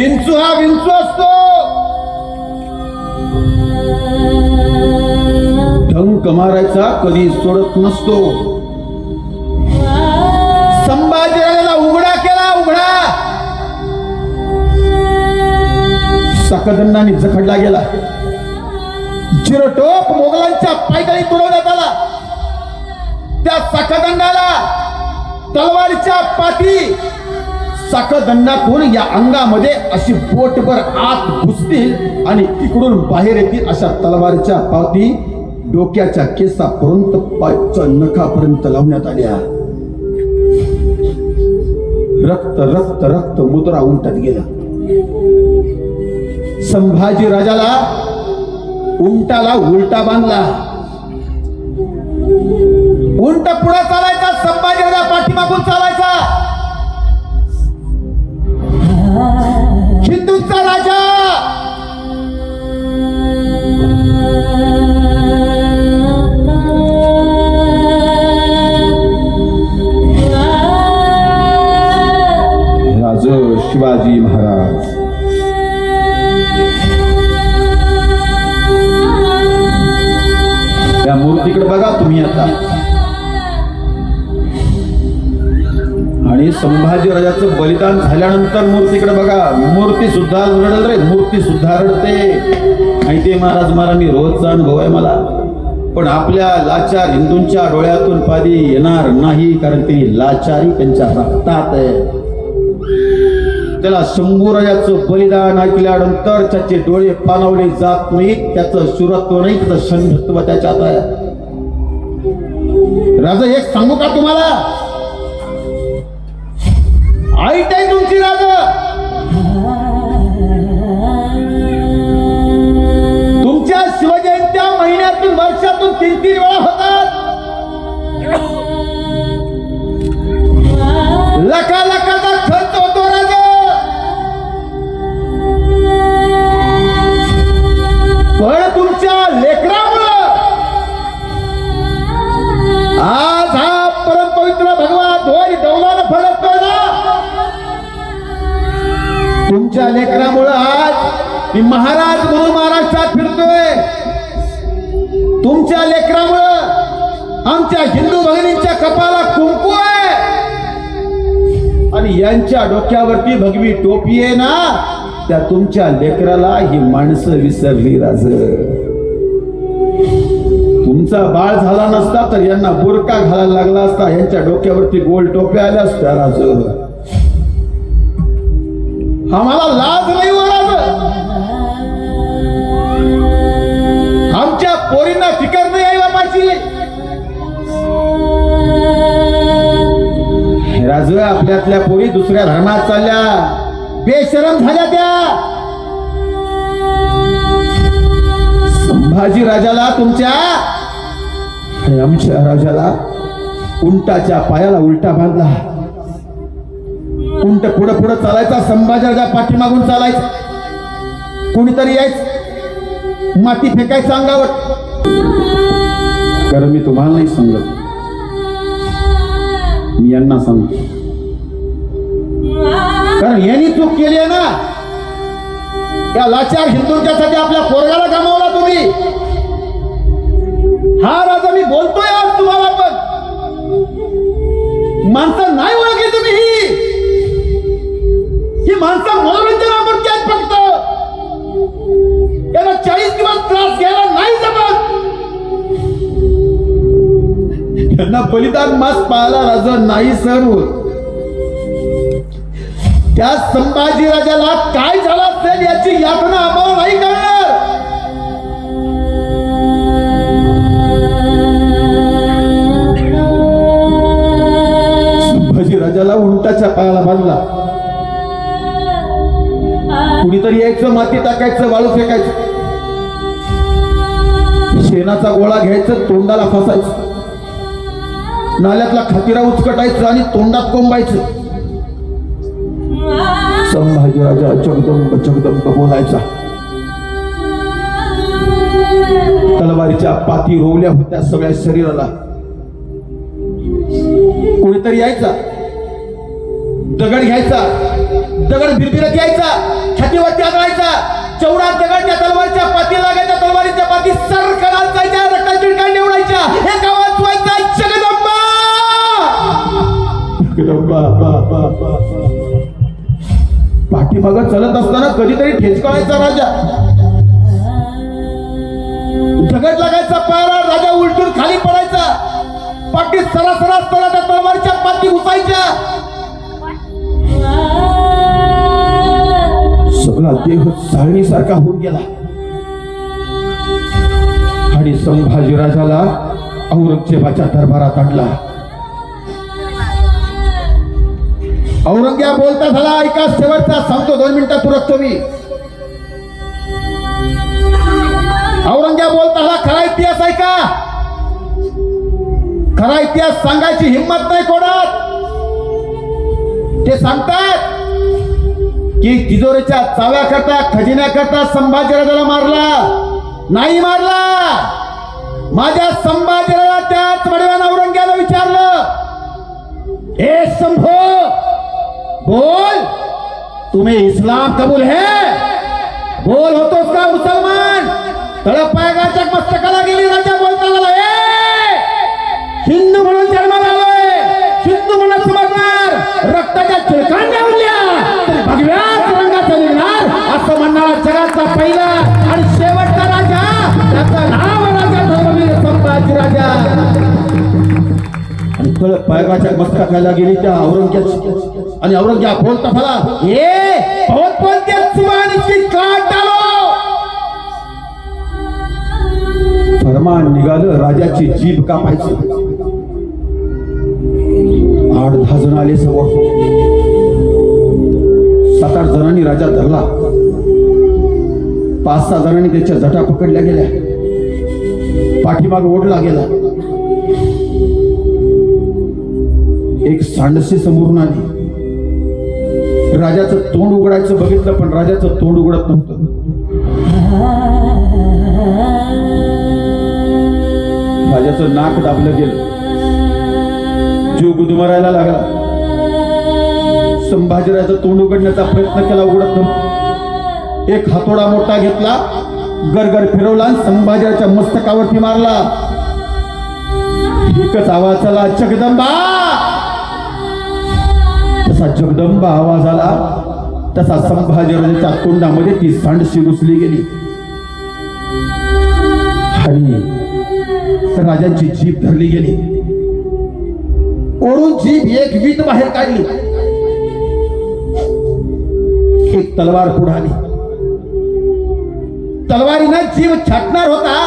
विंचू हा विंचू असतो. ढंक मारायचा कधी सोडत नसतो. संभाजीराजाला उघडा केला उघडा. सकदंडाने जखडला गेला. चिरटोप मोगलांच्या पायदळी तुडवण्यात आला. त्या सकदंडाला तलवारीच्या पाठी सकदंडातून या अंगामध्ये अशी बोटभर आत घुसतील आणि तिकडून बाहेर येतील अशा तलवारच्या पावती डोक्याच्या केसापर्यंत नखापर्यंत लावण्यात आल्या. रक्त रक्त रक्त मुद्रा उलटत गेला. संभाजी राजाला उंटाला उलटा बांधला. उंट पुढे चालायचा संभाजी राजा पाठीमागून चालायचा. आणि संभाजीराजाचं बलिदान झाल्यानंतर मूर्तीकडे बघा. मूर्ती सुद्धा रडल रे. मूर्ती सुद्धा रडते. माहितीये महाराज मला मी रोजचा अनुभव आहे मला. पण आपल्या लाचार हिंदूंच्या डोळ्यातून पादी येणार नाही कारण ती लाचारी त्यांच्या रक्तात आहे. त्याला शंभूराजाचं बलिदान ऐकल्यानंतर त्याचे डोळे पालवले जात नाहीत. त्याचं शुरत्व नाही त्याचं षण्ढत्व त्याच्यात आहे. राजा एक सांगू का तुम्हाला? ऐट आहे तुमची राजा तुमच्या शिवजयंत्या महिन्यातून वर्षातून तीन तीन वेळा होत तुमच्या लेकरामुळं आज मी महाराज म्हणून महाराष्ट्रात फिरतोय. तुमच्या लेकरामुळं आमच्या हिंदू भगिनींच्या कपाला कुंकू आहे. आणि यांच्या डोक्यावरती भगवी टोपी आहे ना त्या तुमच्या लेकराला ही माणसं विसरली राज. तुमचा बाळ झाला नसता तर यांना बुरका घालायला लागला असता यांच्या डोक्यावरती गोल टोप्या आल्या असत्या राज. आम्हाला लाज नाही हो आमच्या पोरींना फिकर नाही आई बापाची. राज आपल्यातल्या पोरी दुसऱ्या धर्मात चालल्या. बेशरम झाल्या त्या. संभाजी राजाला तुमच्या आमच्या राजाला उंटाच्या पायाला उलटा बांधला. कुंट पुढं पुढं चालायचा संभाजीराजा पाठीमागून चालायचा. कोणीतरी यायच. माती फेकायचं अंगावर. कारण मी तुम्हाला नाही सांगत. मी यांना सांगतो. कारण यांनी चूक केली आहे ना. त्या लाचार हिंदूंच्यासाठी आपल्या पोरगाला गमावला तुम्ही. बलिदान मास पाहायला राजा नाही सर होत त्या संभाजी राजाला काय झालं असेल याची यातना आम्हाला नाही करणार संभाजी राजाला उंटाच्या पायाला बांधला कुणीतरी यायचं माती टाकायचं वाळू फेकायचं. शेणाचा गोळा घ्यायचं तोंडाला फसायचं. नाल्यातला खतिरा उचकटायचं आणि तोंडात कोंबायचं. संभाजीराजा जगदंब जगदंब बोलायचा. तलवारीच्या पाती रोवल्या होत्या सगळ्या शरीराला. कोणीतरी यायचा? दगड घ्यायचा. दगड भिरभिरत यायचा छातीवरती आदळायचा चौडा दगड त्या तलवारीच्या पाती लागायच्या. तलवारीच्या पाती सर कडाल रक्ताची चिडकांड निवडायच्या एका गावात पाठीमाग चलत असताना कधीतरी ठेचकावायचा राजा. दगड लागायचा पायरा राजा उलटून खाली पडायचा. पाठी सरासरा असताना त्या तलवारीच्या पाठी उचायच्या. सगळा देह चाळणीसारखा होऊन गेला. आणि संभाजीराजाला औरंगजेबाच्या दरबारात आणला. औरंग्या बोलता झाला ऐका शेवटचा सांगतो दोन मिनिटात तुरकतो मी औरंग्या बोलता झाला खरा इतिहास ऐका खरा इतिहास सांगायची हिंमत नाही कोणात. ते सांगतात की तिजोरीच्या चाव्या करता खजिन्या करता संभाजीराजाला मारला. नाही मारला. माझ्या संभाजीराजा त्याच वडिलांना औरंग्याला विचारलं. हे संभो बोल। तुम्हें इस्लाम कबूल है? बोल होतोस का मुसलमान। तळपायगाच्या मस्तकाला गेली राजा बोलता झाला ए! हिंदू म्हणून जन्माला आलोय हिंदू म्हणून समजणार रक्ताच्या चिळकांड्या उरल्या तरी भगव्या रंगाचा निघणार असं म्हणणारा जगाचा पहिला आणि शेवटचा राजा. त्याचं नाव राजा धर्मवीर संभाजी राजा. आणि तळ पायगाच्या मस्तकाला गेली त्या औरंग्याची आणि औरंग्या बोलता फला ये बहुत बोलते जुबान इसकी काट डालो फरमान निघालं राजाची जीभ कापायची. आठ दहा जण आले समोर. सात आठ जणांनी राजा धरला. पाच सहा जणांनी त्याच्या जटा पकडल्या गेल्या. पाठीमाग ओढला गेला. एक सांडसी समोरून आली. राजाचं तोंड उघडायचं बघितलं पण राजाचं तोंड उघडत नव्हतं. राजाचं नाक दाबलं गेलं. जीव गुदमरायला लागला. संभाजीराजाचं तोंड उघडण्याचा प्रयत्न केला उघडत नव्हतं. एक हातोडा मोठा घेतला गरगर फिरवला आणि संभाजीराच्या मस्तकावरती मारला. एकच आवाज आला जगदंबा! जसा जगदंबा आवाज आला तसा संभाजीराजाच्या तोंडामध्ये ती सांडशी रुसली गेली. आणि राजांची जीभ धरली गेली. ओढून जीभ एक वीट बाहेर काढली. एक तलवार पुढाली तलवारीनं जीव छाटणार होता.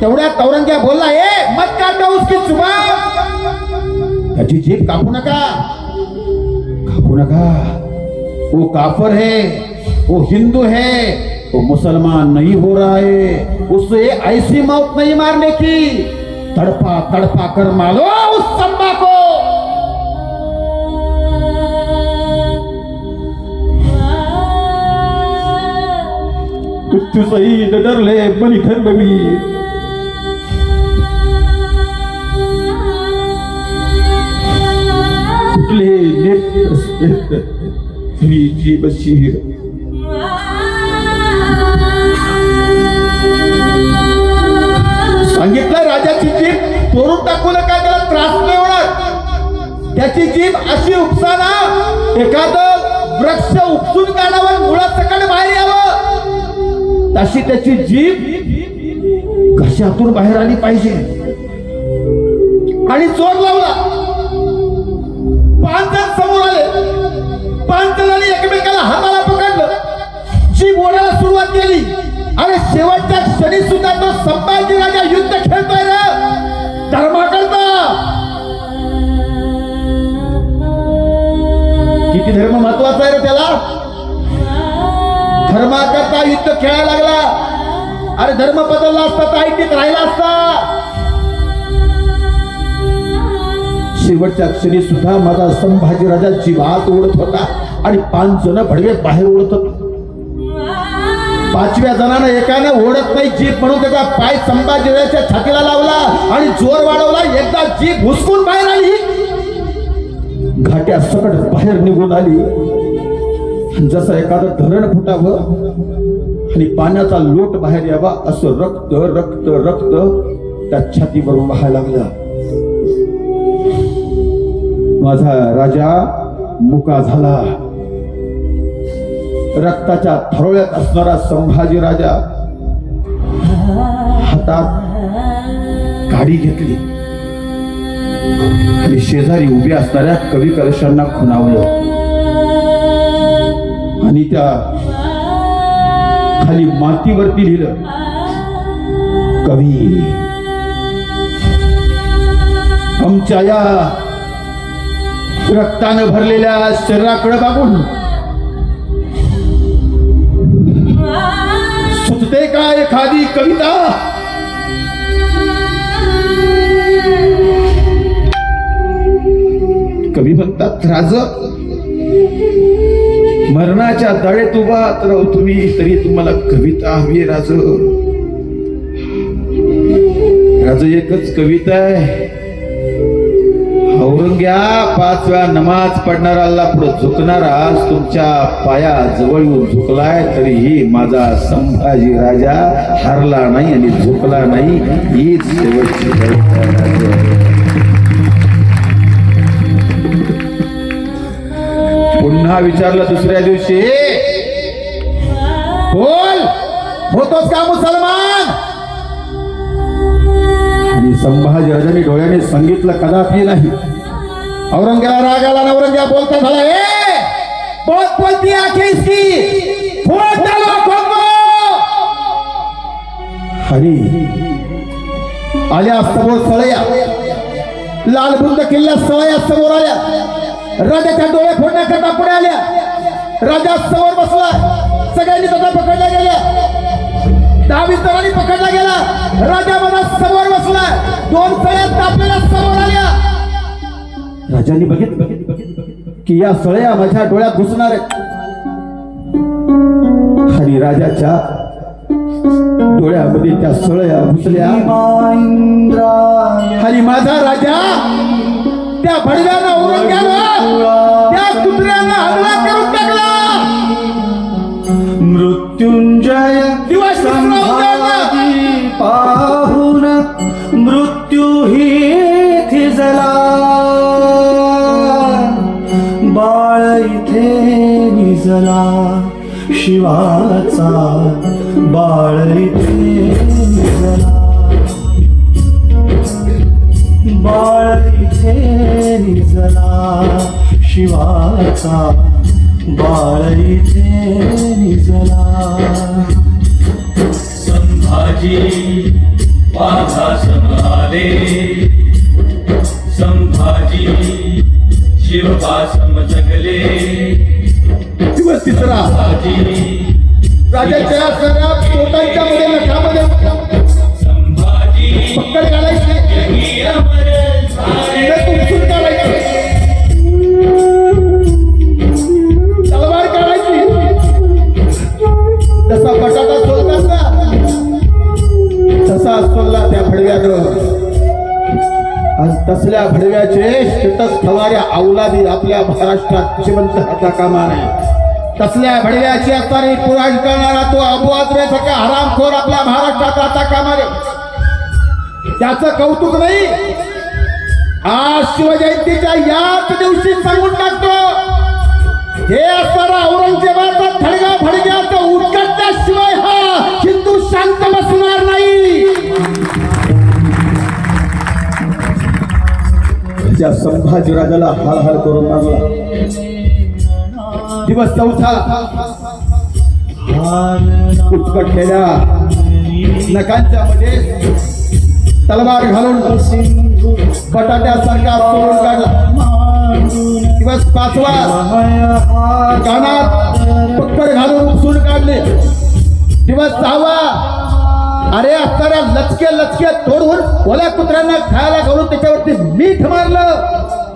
तेवढ्या तौरंग्या बोलला ए मत काढता उसकी चुबा त्याची जीभ कापू नका. कापू नका वो काफर है, वो हिंदू है, वो मुसलमान नहीं हो रहा है उसे ऐसी मौत नहीं मारने की। तड़पा तड़पा कर मारो उस संबा को। सही डरले बनी धर्मवीर कुठले नेत्र बशीर सांगितलं राजाची जीभ तोरून टाकू नका त्याला त्रास नाही होणार. त्याची जीभ अशी उपसाना एखाद वृक्ष उपसून काढावं मुळात सकाळी बाहेर यावं. तशी त्याची जीभ घशातून बाहेर आली पाहिजे. आणि चोर लावला. पाच जण एकमेकाला हाताला पकडलं. जी बोलायला सुरुवात केली आणि शेवटच्या क्षणी सुद्धा तो संभाजी राजा युद्ध खेळतोय रे. धर्माकरता किती धर्म महत्त्वाचा आहे रे त्याला. धर्माकरता युद्ध खेळायला लागला. अरे धर्म बदलला असता तर ऐकत राहिला असता. शेवटच्या क्षणी सुद्धा माझा संभाजीराजा जीवात ओढत होता आणि पाच जण भडवे बाहेर ओढत होते. पाचव्या जणांना एकानं ओढत नाही जीप म्हणून त्याचा पाय संभाजीराजाच्या छातीला लावला आणि जोर वाढवला. एकदा जीप हुसकून बाहेर आली. घाट्या सकट बाहेर निघून आली. जसं एखादं धरण फुटावं आणि पाण्याचा लोट बाहेर यावा असं रक्त रक्त रक्त त्या छातीवरून व्हायला लागलं. माझा राजा मुका झाला. रक्ताच्या थरोळ्यात असणारा संभाजी राजा हातात गाडी घेतली. आणि शेजारी उभे असणाऱ्या कवी कलशांना खुणावलं. आणि त्या खाली मातीवरती लिहिलं कवी आमच्या या रक्तानं भरलेल्या शरीराकडे बघून सुचते का एखादी कविता? कवी म्हणतात राज मरणाच्या दाढेत उभा तर हो तुम्ही तरी तुम्हाला कविता हवी राज. राज एकच कविता आहे. औरंग्या पाच वेळा नमाज पडणाराला पुढे झुकणारा. तुमच्या पाया जवळ येऊन झुकलाय तरीही माझा संभाजी राजा हरला नाही आणि झुकला नाही. हीच शेवटची पुन्हा विचारलं दुसऱ्या दिवशी. बोल. होतोस का मुसलमान? संभाजी राजाने डोळ्याने सांगितलं कदापि नाही. औरंग्याला राग आला औरंग्या बोलता झाला ए बहुत बोलती आखे इसकी फोड़ डालो खोको हरी आल्या समोर सळया. लालबुंद किल्ला सळया समोर आल्या. राजाच्या डोळे फोडण्याकरता पुढे आल्या. राजा समोर बसला. सगळ्यांनी त्याचा पकडल्या गेल्या. दहावीस जणांनी पकडला गेला. राजा मला समोर बसला. दोन सळ्या आपल्याला समोर आल्या. राजांनी बघितलं की या सळ्या माझ्या डोळ्यात घुसणार आहेत. आणि राजाच्या डोळ्यामध्ये त्या सळया घुसल्या. आणि माझा राजा त्या भडव्यानं औरंग्यानं त्या कुत्र्यानं जीवाचा बाळ इथे बाळ इथे निजला शिवाचा बाळ इथे निजला संभाजी वाघासम समाले संभाजी शिवपासम समजगले दिवस तिसरा. राजाच्या सगळ्या पोटांच्या मध्ये नखामध्ये. पक्कड काढायची काढायची जसा बटाटा सोलतात ना तसा सोलला त्या भडव्यानं. आज तसल्या भडव्याचे स्टेटस ठेवणाऱ्या औलादी आपल्या महाराष्ट्रात जिवंत हाता कामा नाही तसल्या भडव्याची असणारी पुराण करणारा तो अबू सगळ्या हरामखोर आपल्या महाराष्ट्रात आता कामाले त्याच त्याचं कौतुक नाही. आज शिवजयंतीच्या याच दिवशी सांगून टाकतो. हे असणारा औरंगजेबाचा थडगा फडग्याचा उचकटल्याशिवाय हा हिंदू शांत बसणार नाही. त्या संभाजीराजाला हाल करून मारला दिवस चौथा. उचकटलेल्या नकांच्या मध्ये तलवार घालून बटाट्यासारखा तोडून काढला. दिवस पाचवा. कानात पक्कड घालून उपसून काढले. दिवस सहावा. अरे असताना लचके लचके तोडून ओल्या कुत्र्यांना खायला घालून त्याच्यावरती मीठ मारलं.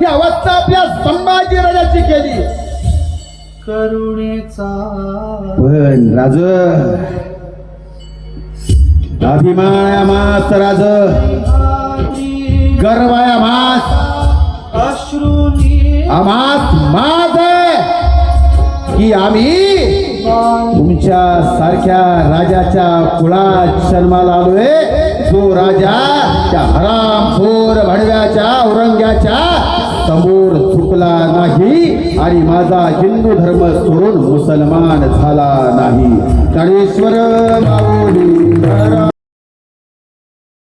ही अवस्था आपल्या संभाजी राजाची केली. करुणेचा पण राज. अभिमान मास राज. गर्व आहे आम्हास अश्रुनी आम्हास माझ आहे. की आम्ही तुमच्या सारख्या राजाच्या कुळात जन्माला आलोय जो राजा त्या हरामखोर भडव्याच्या औरंग्याच्या समोर चुकला नाही आणि माझा हिंदू धर्म सोडून मुसलमान झाला नाही. ज्ञानेश्वर माऊली